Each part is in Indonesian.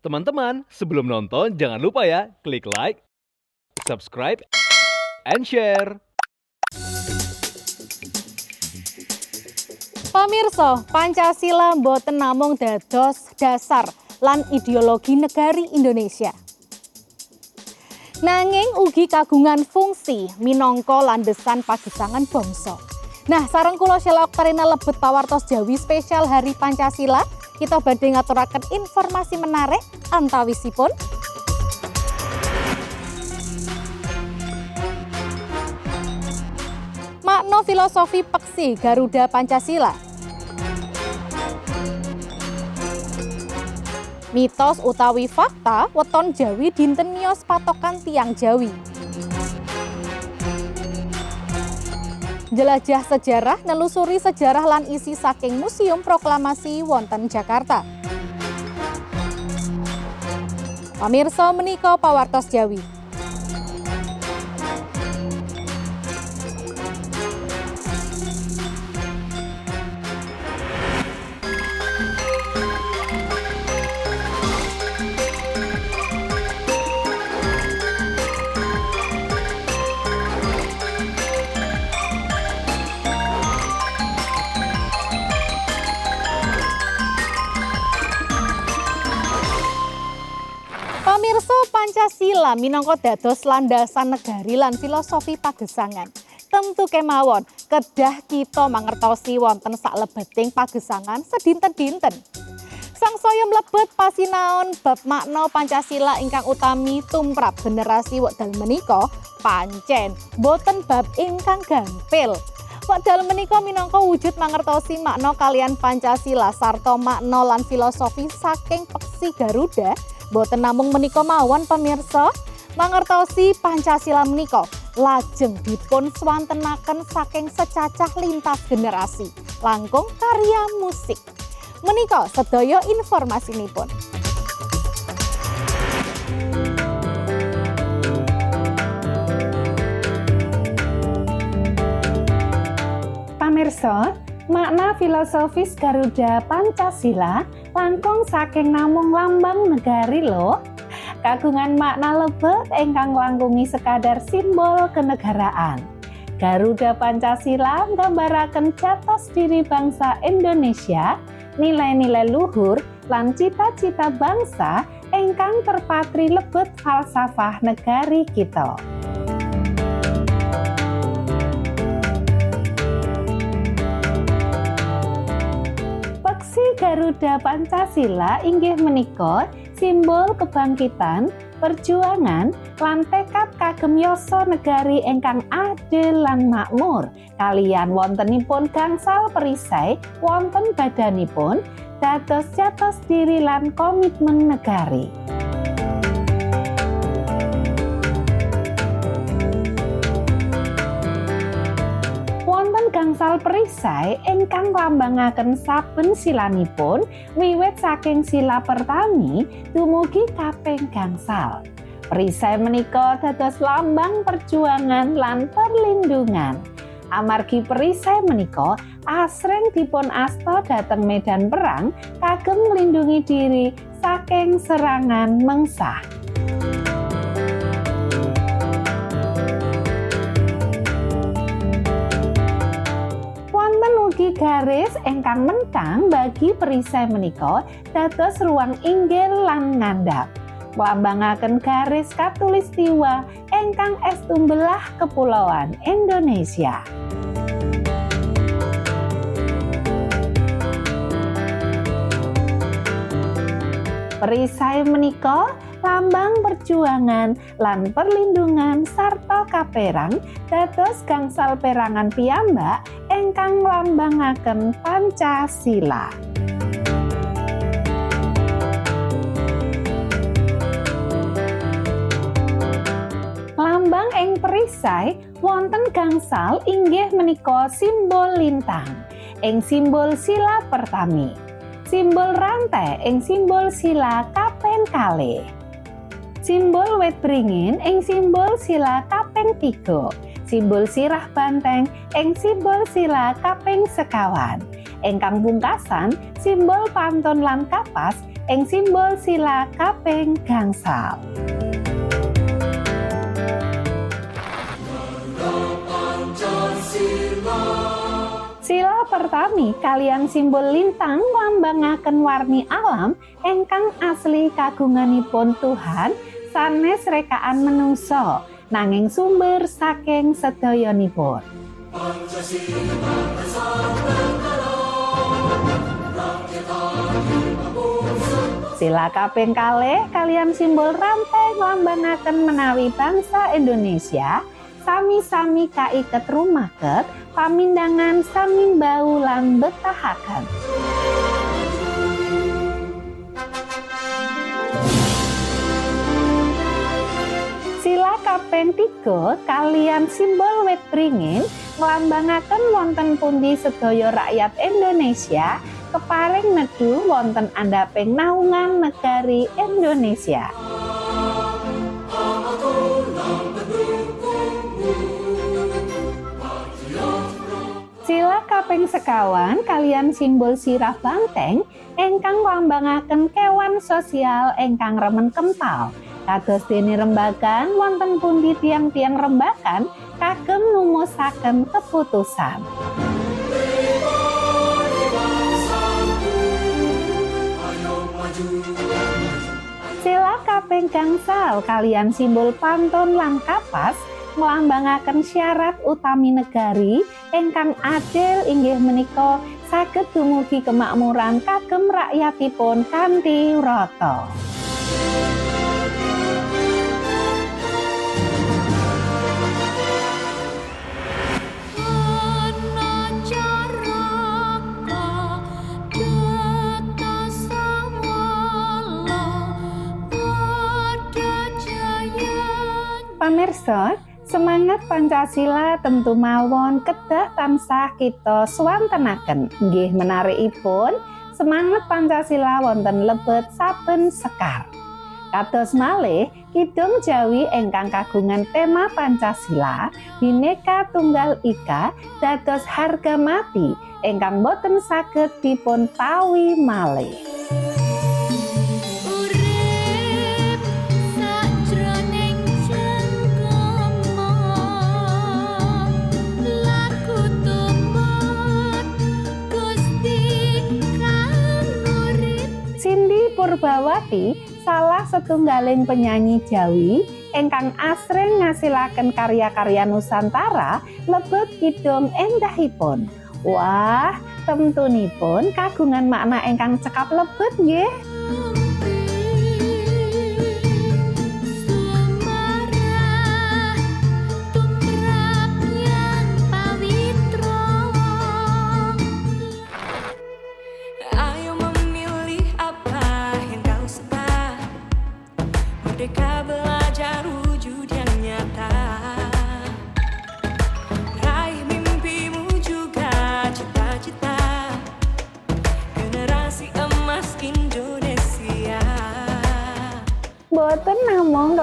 Teman-teman, sebelum nonton jangan lupa ya klik like, subscribe, and share. Pamirsa, Pancasila mboten namung dados dasar lan ideologi negari Indonesia. Nanging ugi kagungan fungsi minangka landesan pagesangan bangsa. Nah, sareng kula Sheila Oktarina lebet pawartos Jawi spesial Hari Pancasila kita badhe ngaturaken informasi menarik antawisipun. Makna filosofi peksi Garuda Pancasila. Mitos utawi fakta weton Jawi dinten miyos patokan tiang Jawi Jelajah sejarah nelusuri sejarah lan isi saking Museum Proklamasi wonten Jakarta. Pamirsa menika pawartos Jawi. Pamirsa Pancasila minangka dados landasan negari lan filosofi pagesangan. Tentu kemawon kedah kita mangertosi wonten saklebeting pagesangan sedinten-dinten. Sang saya mlebet pasinaon bab makna Pancasila ingkang utami tumrap generasi wekdal menika pancen boten bab ingkang gampil. Wekdal menika minangka wujud mangertosi makna kalian Pancasila sarta makna lan filosofi saking peksi Garuda boten namung menika mawon pemirsa. Mangertosi Pancasila menika lajeng dipun swantenaken saking secacah lintas generasi. Langkung karya musik. Menika sedaya informasinipun. Pamirsa, makna filosofis Garuda Pancasila langkung saking namung lambang negari lho. Kagungan makna lebet ingkang langkungi sekadar simbol kenegaraan. Garuda Pancasila nggambaraken jatos diri bangsa Indonesia, nilai-nilai luhur lan cita-cita bangsa ingkang terpatri lebet falsafah negari kita. Garuda Pancasila inggih menika simbol kebangkitan, perjuangan, lan tekad kagem yasa negari ingkang adil lan makmur. Kalian wontenipun gangsal perisai wonten badanipun dados jatos diri lan komitmen negari. Gangsal perisai ingkang nglambangaken saben silanipun wiwit saking sila pertami dumugi kaping gangsal. Perisai menika dados lambang perjuangan lan perlindungan. Amargi perisai menika asring dipun asta dhateng medan perang kagem nglindungi diri saking serangan mengsah. Garis ingkang mentang bagi perisai menika dados ruang inggil lan ngandhap. Nglambangaken garis katulistiwa ingkang estumbelah kepulauan Indonesia. Perisai menika lambang perjuangan lan perlindungan sarta kaperang dados gangsal perangan piyambak ingkang nglambangaken Pancasila. Lambang ing perisai wonten gangsal inggih menika simbol lintang ing simbol sila pertami. Simbol rantai ing simbol sila kaping kalih. Simbol wit beringin ing simbol sila kaping tiga. Simbol sirah banteng ing simbol sila kaping sekawan. Ingkang pungkasan simbol pantun lan kapas ing simbol sila kaping gangsal. Sila pertami kalian simbol lintang nglambangaken warni alam ingkang asli kagunganipun Tuhan sanes rekaan menungso nanging sumber saking sedayanipun. Sila kaping kalih kalian simbol rantai nglambangaken menawi bangsa Indonesia sami-sami kaiket rumaket pamindangan sami bau lan betahaken. Kaping tiga kalian simbol wit beringin nglambangaken wonten pundi sedaya rakyat Indonesia keparing nedu wonten andhaping naungan negari Indonesia. Sila kaping sekawan kalian simbol sirah banteng ingkang nglambangaken kewan sosial ingkang remen kempal. Kados dene rembagan wonten pundi tiang-tiang rembakan kagem numusaken keputusan. Sila kaping gangsal kalian simbol pantun lan kapas syarat utami negari ingkang adil inggih menika saged dumugi kemakmuran kagem rakyatipun kanthi rata. Pamirsa, semangat Pancasila tentu mawon kedah tansah kita swantenaken. Nggih menarikipun semangat Pancasila wonten lebet saben sekar. Kados malih Kidung Jawi ingkang kagungan tema Pancasila Bhinneka Tunggal Ika dados harga mati ingkang boten saged dipun tawi malih. Purbawati salah setunggaling penyanyi Jawi ingkang asring ngasilaken karya-karya Nusantara lebet kidung endahipun. Wah, temtunipun kagungan makna ingkang cekap lebet nggih.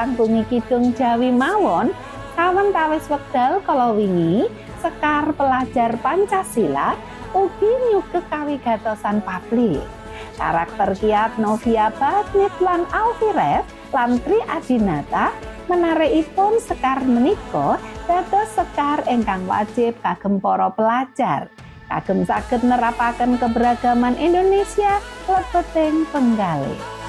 Namung nglantungi kidung Jawi mawon, sawetawis wekdal kala wingi Sekar pelajar Pancasila ugi nyugek kawigatosan publik. Karakter kiat Novia Badnit lan Alfiret lan Tri Adinata menarikipun Sekar menika dados Sekar ingkang wajib kagem para pelajar. Kagem saged nerapaken keberagaman Indonesia lebeting penggalih.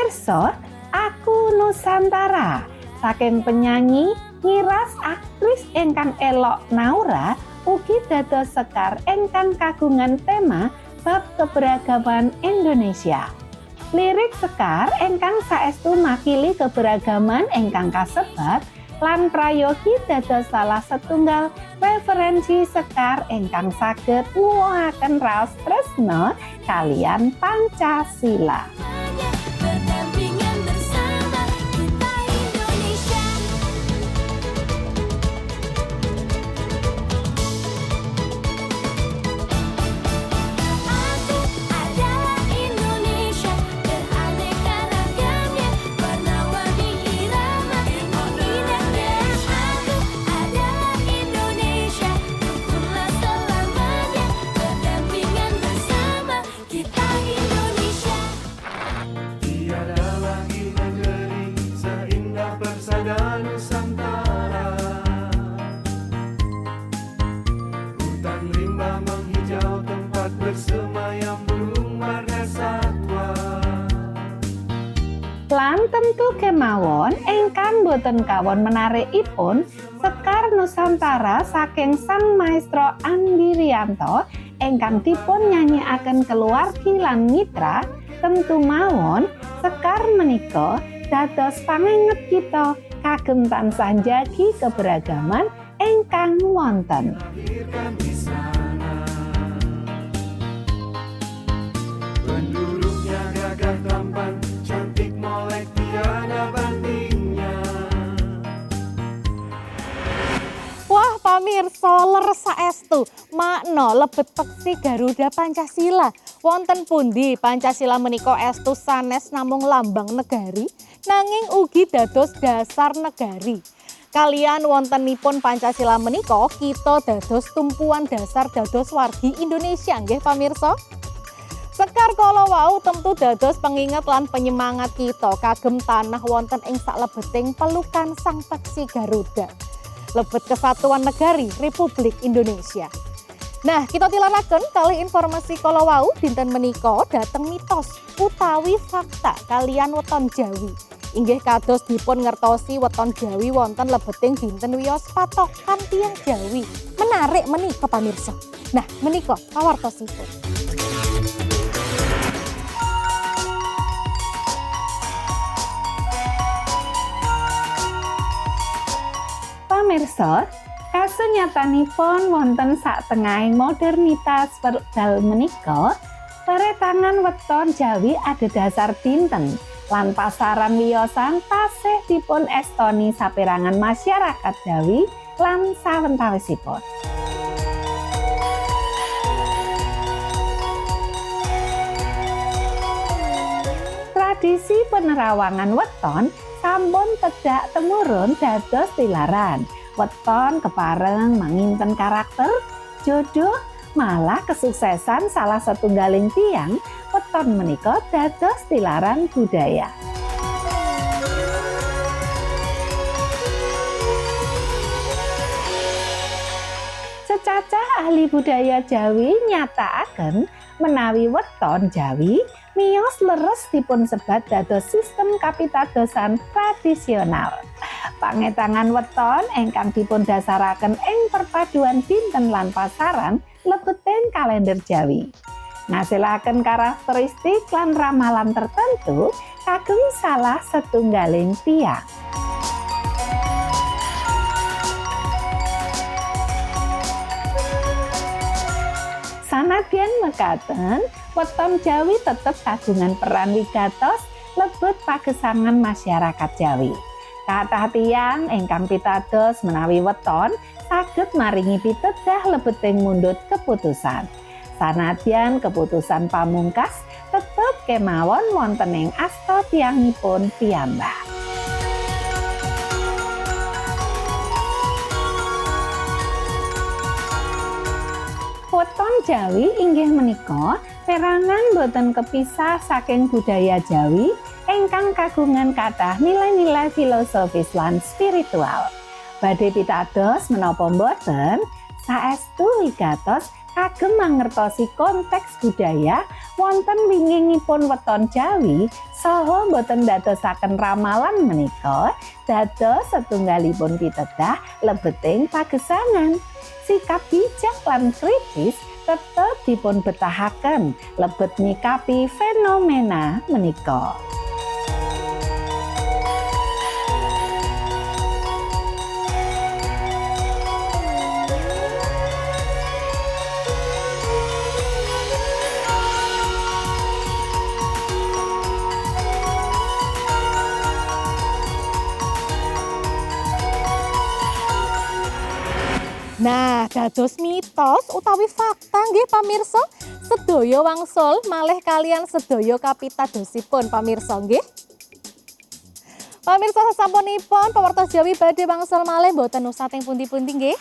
Pamirsa, aku Nusantara. Saking penyanyi, ngiras aktris ingkang elok Naura ugi dados sekar ingkang kagungan tema bab keberagaman Indonesia. Lirik sekar ingkang saestu makili keberagaman ingkang kasebat lan prayogi dados salah setunggal referensi sekar ingkang saged nuwuhaken raos tresna kalian Pancasila. Boten kawon menarikipun Sekar Nusantara saking Sang Maestro Andi Rianto ingkang dipun nyanyiaken keluargi lan mitra tentu mawon Sekar menika dados panganget kita kagem tansah njagi keberagaman ingkang wonten. Di sana pamirsa ler saestu makna lebet peksi Garuda Pancasila. Wonten pundi Pancasila menika estu sanes namung lambang negari nanging ugi dados dasar negari. Kalian wontenipun Pancasila menika kita dados tumpuan dasar dados wargi Indonesia nggih pamirsa. Sekar kala wau tentu dados pengingat lan penyemangat kita kagem tanah wonten ing saklebeting pelukan Sang Peksi Garuda. Lebet Kesatuan Negari Republik Indonesia. Nah, kita tilaraken kali informasi kala wau dinten menika dateng mitos utawi fakta kalian weton Jawi. Inggih kados dipun ngertosi weton Jawi wonten lebeting dinten wiyos patokan tiang Jawi. Menarik menika pamirsa. Nah, menika pawartosipun. Pamirsa, kasunyatanipun wonten satengahing modernitas wekdal menika, peretangan weton Jawi adhedhasar dinten lan pasaran wiyosan tasih dipun estoni saperangan masyarakat Jawi lan sawentawisipun. Tradisi penerawangan weton sampun tedak temurun dados tilaran. Weton kepareng manginten karakter, jodoh, malah kesuksesan salah setunggaling tiang weton menika dados tilaran budaya. Secacah ahli budaya Jawi nyataaken menawi weton Jawi miyos leres dipun sebat dados sistem kapitadosan tradisional. Pangetangan weton ingkang dipun dasaraken ing perpaduan dinten lan pasaran lebeting kalender Jawi. Ngasilaken karakteristik lan ramalan tertentu kagem salah setunggaling tiang. Sanadyan mekaten, weton Jawi tetep kagungan peran wigatos lebet pagesangan masyarakat Jawi. Kathah tiyang ingkang pitados menawi weton saged maringi pitedah lebeting mundut keputusan. Sanadyan keputusan pamungkas tetep kemawon wonten ing asta tiyangipun piyambak. Jawi inggih menika perangan boten kepisah saking budaya Jawi ingkang kagungan kathah nilai-nilai filosofis lan spiritual. Badhe pitados menapa boten saestu wigatos kagem mangertosi konteks budaya wonten wingingipun weton Jawi saha boten dadosaken ramalan menika dados setunggalipun pitedah lebeting pagesangan. Sikap bijak lan kritis tetep dipun betahaken lebet nyikapi fenomena menika. Nah, dados mitos utawi fakta nggih pamirsa, sedaya wangsul malih kalian sedaya kapitadosipun pamirsa nggih. Pamirsa sasampunipun pewartos Jawi badhe wangsul malih boten usah teng pundi-pundi nggih.